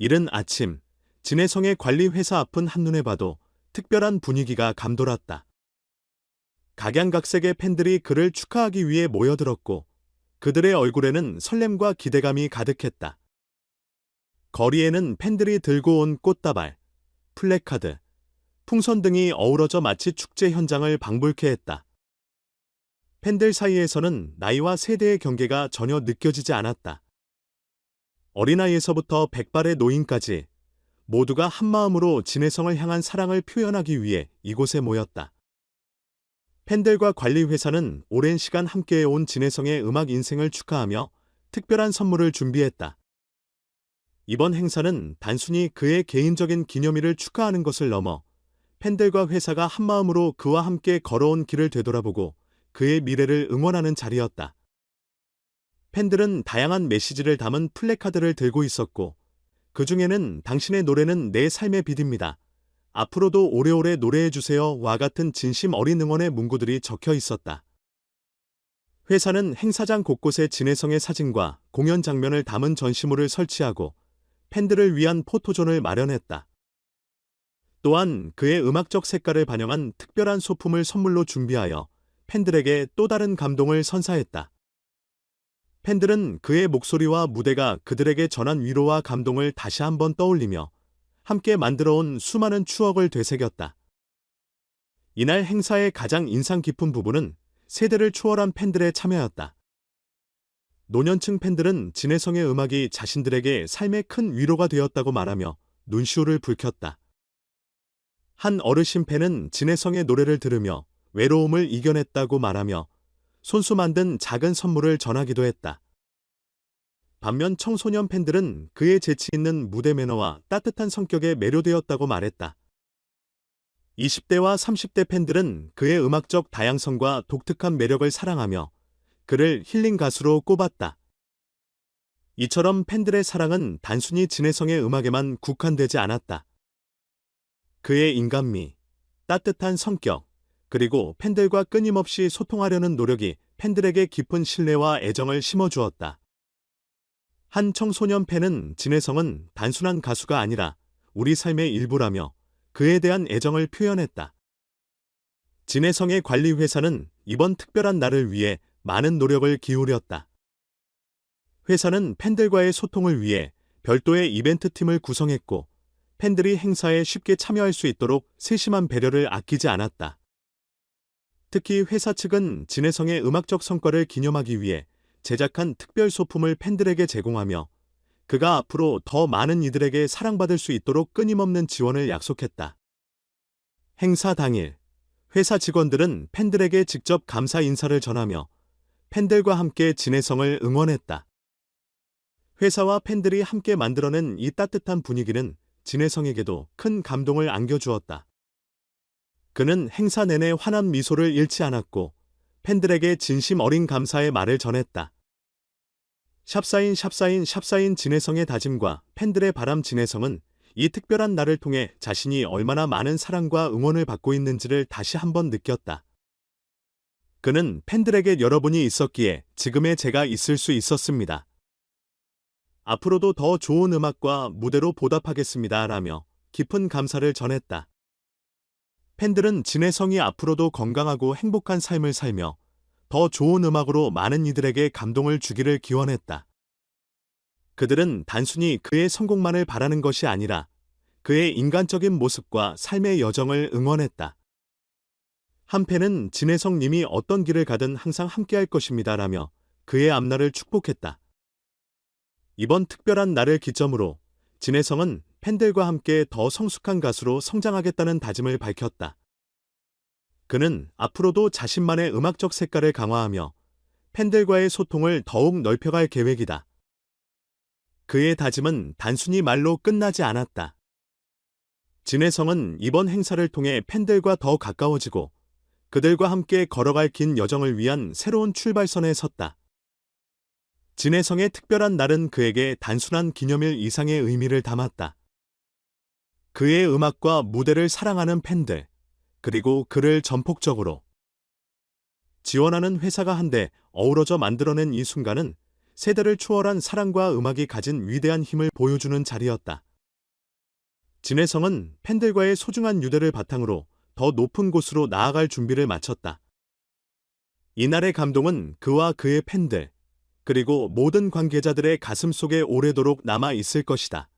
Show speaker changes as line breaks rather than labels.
이른 아침, 진해성의 관리회사 앞은 한눈에 봐도 특별한 분위기가 감돌았다. 각양각색의 팬들이 그를 축하하기 위해 모여들었고 그들의 얼굴에는 설렘과 기대감이 가득했다. 거리에는 팬들이 들고 온 꽃다발, 플래카드, 풍선 등이 어우러져 마치 축제 현장을 방불케 했다. 팬들 사이에서는 나이와 세대의 경계가 전혀 느껴지지 않았다. 어린아이에서부터 백발의 노인까지 모두가 한마음으로 진해성을 향한 사랑을 표현하기 위해 이곳에 모였다. 팬들과 관리회사는 오랜 시간 함께해온 진해성의 음악 인생을 축하하며 특별한 선물을 준비했다. 이번 행사는 단순히 그의 개인적인 기념일을 축하하는 것을 넘어 팬들과 회사가 한마음으로 그와 함께 걸어온 길을 되돌아보고 그의 미래를 응원하는 자리였다. 팬들은 다양한 메시지를 담은 플래카드를 들고 있었고 그 중에는 당신의 노래는 내 삶의 빛입니다. 앞으로도 오래오래 노래해주세요와 같은 진심 어린 응원의 문구들이 적혀 있었다. 회사는 행사장 곳곳에 진해성의 사진과 공연 장면을 담은 전시물을 설치하고 팬들을 위한 포토존을 마련했다. 또한 그의 음악적 색깔을 반영한 특별한 소품을 선물로 준비하여 팬들에게 또 다른 감동을 선사했다. 팬들은 그의 목소리와 무대가 그들에게 전한 위로와 감동을 다시 한번 떠올리며 함께 만들어온 수많은 추억을 되새겼다. 이날 행사의 가장 인상 깊은 부분은 세대를 초월한 팬들의 참여였다. 노년층 팬들은 진해성의 음악이 자신들에게 삶의 큰 위로가 되었다고 말하며 눈시울을 붉혔다. 한 어르신 팬은 진해성의 노래를 들으며 외로움을 이겨냈다고 말하며 손수 만든 작은 선물을 전하기도 했다. 반면 청소년 팬들은 그의 재치 있는 무대 매너와 따뜻한 성격에 매료되었다고 말했다. 20대와 30대 팬들은 그의 음악적 다양성과 독특한 매력을 사랑하며 그를 힐링 가수로 꼽았다. 이처럼 팬들의 사랑은 단순히 진해성의 음악에만 국한되지 않았다. 그의 인간미, 따뜻한 성격, 그리고 팬들과 끊임없이 소통하려는 노력이 팬들에게 깊은 신뢰와 애정을 심어주었다. 한 청소년 팬은 진해성은 단순한 가수가 아니라 우리 삶의 일부라며 그에 대한 애정을 표현했다. 진해성의 관리회사는 이번 특별한 날을 위해 많은 노력을 기울였다. 회사는 팬들과의 소통을 위해 별도의 이벤트 팀을 구성했고 팬들이 행사에 쉽게 참여할 수 있도록 세심한 배려를 아끼지 않았다. 특히 회사 측은 진해성의 음악적 성과를 기념하기 위해 제작한 특별 소품을 팬들에게 제공하며 그가 앞으로 더 많은 이들에게 사랑받을 수 있도록 끊임없는 지원을 약속했다. 행사 당일, 회사 직원들은 팬들에게 직접 감사 인사를 전하며 팬들과 함께 진해성을 응원했다. 회사와 팬들이 함께 만들어낸 이 따뜻한 분위기는 진해성에게도 큰 감동을 안겨주었다. 그는 행사 내내 환한 미소를 잃지 않았고 팬들에게 진심 어린 감사의 말을 전했다. 샵사인 샵사인 샵사인 진해성의 다짐과 팬들의 바람 진해성은 이 특별한 날을 통해 자신이 얼마나 많은 사랑과 응원을 받고 있는지를 다시 한번 느꼈다. 그는 팬들에게 여러분이 있었기에 지금의 제가 있을 수 있었습니다. 앞으로도 더 좋은 음악과 무대로 보답하겠습니다. 라며 깊은 감사를 전했다. 팬들은 진해성이 앞으로도 건강하고 행복한 삶을 살며 더 좋은 음악으로 많은 이들에게 감동을 주기를 기원했다. 그들은 단순히 그의 성공만을 바라는 것이 아니라 그의 인간적인 모습과 삶의 여정을 응원했다. 한 팬은 진해성 님이 어떤 길을 가든 항상 함께할 것입니다. 라며 그의 앞날을 축복했다. 이번 특별한 날을 기점으로 진해성은 팬들과 함께 더 성숙한 가수로 성장하겠다는 다짐을 밝혔다. 그는 앞으로도 자신만의 음악적 색깔을 강화하며 팬들과의 소통을 더욱 넓혀갈 계획이다. 그의 다짐은 단순히 말로 끝나지 않았다. 진해성은 이번 행사를 통해 팬들과 더 가까워지고 그들과 함께 걸어갈 긴 여정을 위한 새로운 출발선에 섰다. 진해성의 특별한 날은 그에게 단순한 기념일 이상의 의미를 담았다. 그의 음악과 무대를 사랑하는 팬들, 그리고 그를 전폭적으로 지원하는 회사가 한데 어우러져 만들어낸 이 순간은 세대를 초월한 사랑과 음악이 가진 위대한 힘을 보여주는 자리였다. 진해성은 팬들과의 소중한 유대를 바탕으로 더 높은 곳으로 나아갈 준비를 마쳤다. 이날의 감동은 그와 그의 팬들, 그리고 모든 관계자들의 가슴 속에 오래도록 남아 있을 것이다.